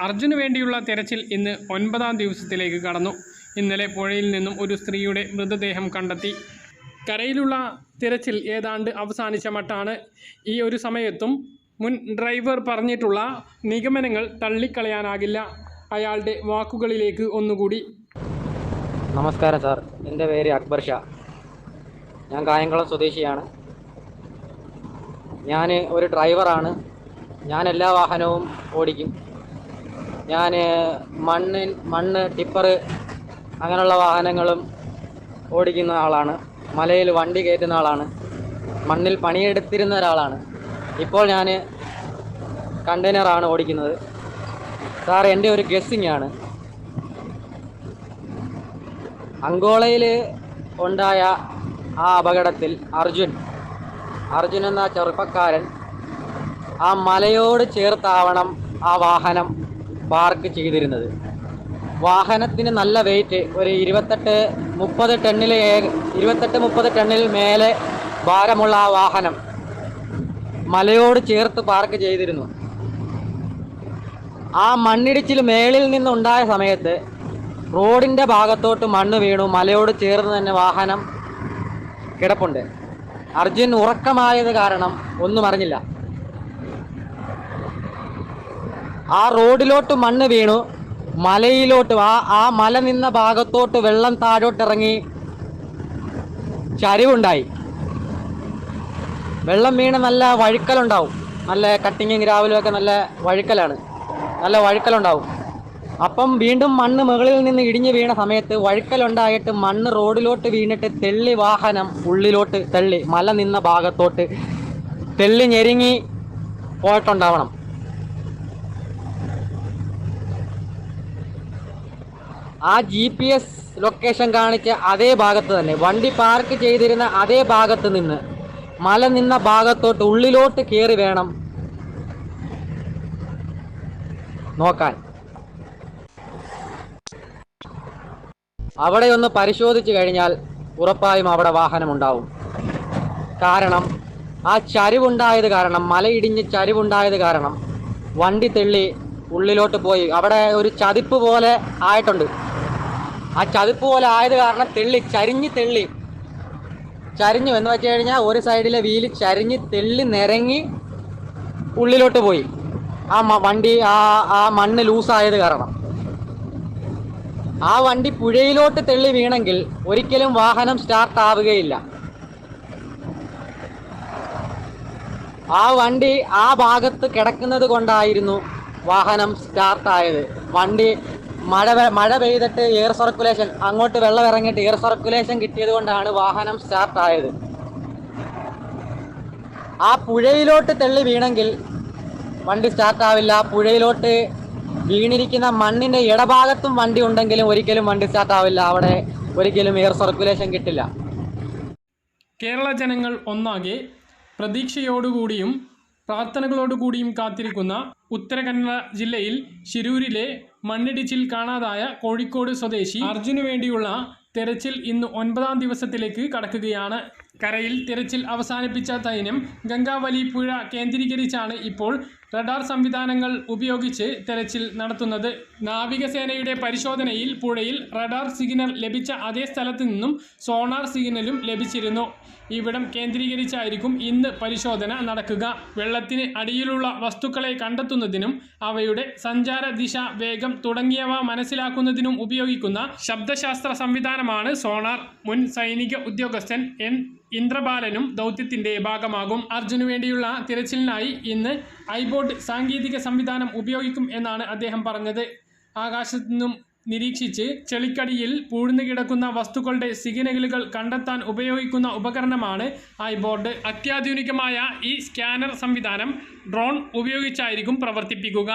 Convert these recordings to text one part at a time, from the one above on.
അർജുന് വേണ്ടിയുള്ള തിരച്ചിൽ ഇന്ന് ഒൻപതാം ദിവസത്തിലേക്ക് കടന്നു. ഇന്നലെ പുഴയിൽ നിന്നും ഒരു സ്ത്രീയുടെ മൃതദേഹം കണ്ടെത്തി. കരയിലുള്ള തിരച്ചിൽ ഏതാണ്ട് അവസാനിച്ച മട്ടാണ്. ഈ ഒരു സമയത്തും മുൻ ഡ്രൈവർ പറഞ്ഞിട്ടുള്ള നിഗമനങ്ങൾ തള്ളിക്കളയാനാകില്ല. അയാളുടെ വാക്കുകളിലേക്ക് ഒന്നുകൂടി. നമസ്കാരം സാർ. എന്റെ പേര് അക്ബർ ഷാ. ഞാൻ കായംകുളം സ്വദേശിയാണ്. ഞാൻ ഒരു ഡ്രൈവറാണ്. ഞാൻ എല്ലാ വാഹനവും ഓടിക്കും. ഞാൻ മണ്ണ് മണ്ണ് ടിപ്പർ അങ്ങനെയുള്ള വാഹനങ്ങളും ഓടിക്കുന്ന ആളാണ്. മലയിൽ വണ്ടി കയറ്റുന്ന ആളാണ്. മണ്ണിൽ പണിയെടുത്തിരുന്ന ഒരാളാണ്. ഇപ്പോൾ ഞാൻ കണ്ടെയ്നറാണ് ഓടിക്കുന്നത്. സാർ എന്റെ ഒരു ഗസ്സിങ് ആണ്. അങ്കോളയിൽ ഉണ്ടായ ആ അപകടത്തിൽ അർജുൻ അർജുൻ എന്ന ചെറുപ്പക്കാരൻ ആ മലയോട് ചേർത്താവണം ആ വാഹനം പാർക്ക് ചെയ്തിരുന്നത്. വാഹനത്തിന് നല്ല വെയിറ്റ് ഒരു ഇരുപത്തെട്ട് മുപ്പത് ടണ്ണിൽ ഇരുപത്തെട്ട് മുപ്പത് ടണ്ണിൽ മേലെ ഭാരമുള്ള ആ വാഹനം മലയോട് ചേർത്ത് പാർക്ക് ചെയ്തിരുന്നു. ആ മണ്ണിടിച്ചിൽ മേളിൽ നിന്നുണ്ടായ സമയത്ത് റോഡിന്റെ ഭാഗത്തോട്ട് മണ്ണ് വീണു. മലയോട് ചേർന്ന് തന്നെ വാഹനം കിടപ്പുണ്ട്. അർജുൻ ഉറക്കമായത് കാരണം ഒന്നും അറിഞ്ഞില്ല. ആ റോഡിലോട്ട് മണ്ണ് വീണു. മലയിലോട്ട് ആ ആ മല നിന്ന ഭാഗത്തോട്ട് വെള്ളം താഴോട്ടിറങ്ങി ചരിവുണ്ടായി. വെള്ളം വീണ് നല്ല വഴുക്കലുണ്ടാവും. നല്ല കട്ടിങ്ങും ഗ്രാവലും ഒക്കെ നല്ല വഴുക്കലാണ്. നല്ല വഴുക്കലുണ്ടാവും. അപ്പം വീണ്ടും മണ്ണ് മുകളിൽ നിന്ന് ഇടിഞ്ഞു വീണ സമയത്ത് വഴുക്കലുണ്ടായിട്ട് മണ്ണ് റോഡിലോട്ട് വീണിട്ട് തെള്ളി വാഹനം ഉള്ളിലോട്ട് തെള്ളി മല നിന്ന ഭാഗത്തോട്ട് തെള്ളി ഞെരുങ്ങി പോയിട്ടുണ്ടാവണം. ആ ജി പി എസ് ലൊക്കേഷൻ കാണിച്ച അതേ ഭാഗത്ത് തന്നെ. വണ്ടി പാർക്ക് ചെയ്തിരുന്ന അതേ ഭാഗത്ത് നിന്ന് മല നിന്ന ഭാഗത്തോട്ട് ഉള്ളിലോട്ട് കയറി വേണം നോക്കാൻ. അവിടെ ഒന്ന് പരിശോധിച്ചു കഴിഞ്ഞാൽ ഉറപ്പായും അവിടെ വാഹനമുണ്ടാവും. കാരണം ആ ചരിവുണ്ടായത് കാരണം മലയിടിഞ്ഞ് ചരിവുണ്ടായത് കാരണം വണ്ടി തെള്ളി ഉള്ളിലോട്ട് പോയി. അവിടെ ഒരു ചതിപ്പ് പോലെ ആയിട്ടുണ്ട്. ആ ചതിപ്പ് പോലെ ആയത് കാരണം തെള്ളി ചരിഞ്ഞ് തെള്ളി. ചരിഞ്ഞു. എന്ന് വെച്ച് കഴിഞ്ഞാൽ ഒരു സൈഡിലെ വീൽ ചരിഞ്ഞ് തെള്ളി നിരങ്ങി ഉള്ളിലോട്ട് പോയി. ആ വണ്ടി ആ ആ മണ്ണ് ലൂസായത് കാരണം. ആ വണ്ടി പുഴയിലോട്ട് തെള്ളി വീണെങ്കിൽ ഒരിക്കലും വാഹനം സ്റ്റാർട്ട് ആവുകയില്ല. ആ വണ്ടി ആ ഭാഗത്ത് കിടക്കുന്നത് കൊണ്ടായിരുന്നു വാഹനം സ്റ്റാർട്ടായത് വണ്ടി മഴ മഴ പെയ്തിട്ട് എയർ സർക്കുലേഷൻ അങ്ങോട്ട് വെള്ളം ഇറങ്ങിയിട്ട് എയർ സർക്കുലേഷൻ കിട്ടിയത് കൊണ്ടാണ് വാഹനം സ്റ്റാർട്ട് ആയത്. ആ പുഴയിലോട്ട് തെള്ളി വീണെങ്കിൽ വണ്ടി സ്റ്റാർട്ട് ആവില്ല. പുഴയിലോട്ട് വീണിരിക്കുന്ന മണ്ണിന്റെ ഇടഭാഗത്തും വണ്ടി ഉണ്ടെങ്കിലും ഒരിക്കലും വണ്ടി സ്റ്റാർട്ട് ആവില്ല. അവിടെ ഒരിക്കലും എയർ സർക്കുലേഷൻ കിട്ടില്ല. കേരള ജനങ്ങൾ ഒന്നാകെ പ്രതീക്ഷയോടുകൂടിയും പ്രാർത്ഥനകളോടുകൂടിയും കാത്തിരിക്കുന്ന ഉത്തര കന്നഡ ജില്ലയിൽ ശിരൂരിലെ മണ്ണിടിച്ചിൽ കാണാതായ കോഴിക്കോട് സ്വദേശി അർജുനു വേണ്ടിയുള്ള തെരച്ചിൽ ഇന്ന് ഒൻപതാം ദിവസത്തിലേക്ക് കടക്കുകയാണ്. കരയിൽ തിരച്ചിൽ അവസാനിപ്പിച്ച ദൈനം ഗംഗാവലി പുഴ കേന്ദ്രീകരിച്ചാണ് ഇപ്പോൾ റഡാർ സംവിധാനങ്ങൾ ഉപയോഗിച്ച് തെരച്ചിൽ നടത്തുന്നത്. നാവികസേനയുടെ പരിശോധനയിൽ പുഴയിൽ റഡാർ സിഗ്നൽ ലഭിച്ച അതേ സ്ഥലത്ത് നിന്നും സോണാർ സിഗ്നലും ലഭിച്ചിരുന്നു. ഇവിടം കേന്ദ്രീകരിച്ചായിരിക്കും ഇന്ന് പരിശോധന നടക്കുക. വെള്ളത്തിന് അടിയിലുള്ള വസ്തുക്കളെ കണ്ടെത്തുന്നതിനും അവയുടെ സഞ്ചാര ദിശ വേഗം തുടങ്ങിയവ മനസ്സിലാക്കുന്നതിനും ഉപയോഗിക്കുന്ന ശബ്ദശാസ്ത്ര സംവിധാനമാണ് സോണാർ. മുൻ സൈനിക ഉദ്യോഗസ്ഥൻ എൻ. ഇന്ദ്രബാലനും ദൗത്യത്തിന്റെ ഭാഗമാകും. അർജുനു വേണ്ടിയുള്ള തിരച്ചിലിനായി ഇന്ന് ഐബോർഡ് സാങ്കേതിക സംവിധാനം ഉപയോഗിക്കും എന്നാണ് അദ്ദേഹം പറഞ്ഞത്. ആകാശത്തു നിന്നും നിരീക്ഷിച്ച് ചെളിക്കടിയിൽ പൂഴ്ന്നു കിടക്കുന്ന വസ്തുക്കളുടെ സിഗ്നലുകൾ കണ്ടെത്താൻ ഉപയോഗിക്കുന്ന ഉപകരണമാണ് ഐബോർഡ്. അത്യാധുനികമായ ഈ സ്കാനർ സംവിധാനം ഡ്രോൺ ഉപയോഗിച്ചായിരിക്കും പ്രവർത്തിപ്പിക്കുക.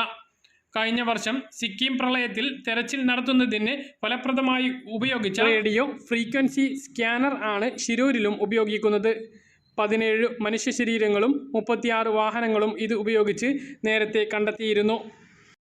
കഴിഞ്ഞ വർഷം സിക്കിം പ്രളയത്തിൽ തെരച്ചിൽ നടത്തുന്നതിന് ഫലപ്രദമായി ഉപയോഗിച്ച റേഡിയോ ഫ്രീക്വൻസി സ്കാനർ ആണ് ശിരൂരിലും ഉപയോഗിക്കുന്നത്. പതിനേഴ് മനുഷ്യ ശരീരങ്ങളും മുപ്പത്തിയാറ് വാഹനങ്ങളും ഇത് ഉപയോഗിച്ച് നേരത്തെ കണ്ടെത്തിയിരുന്നു.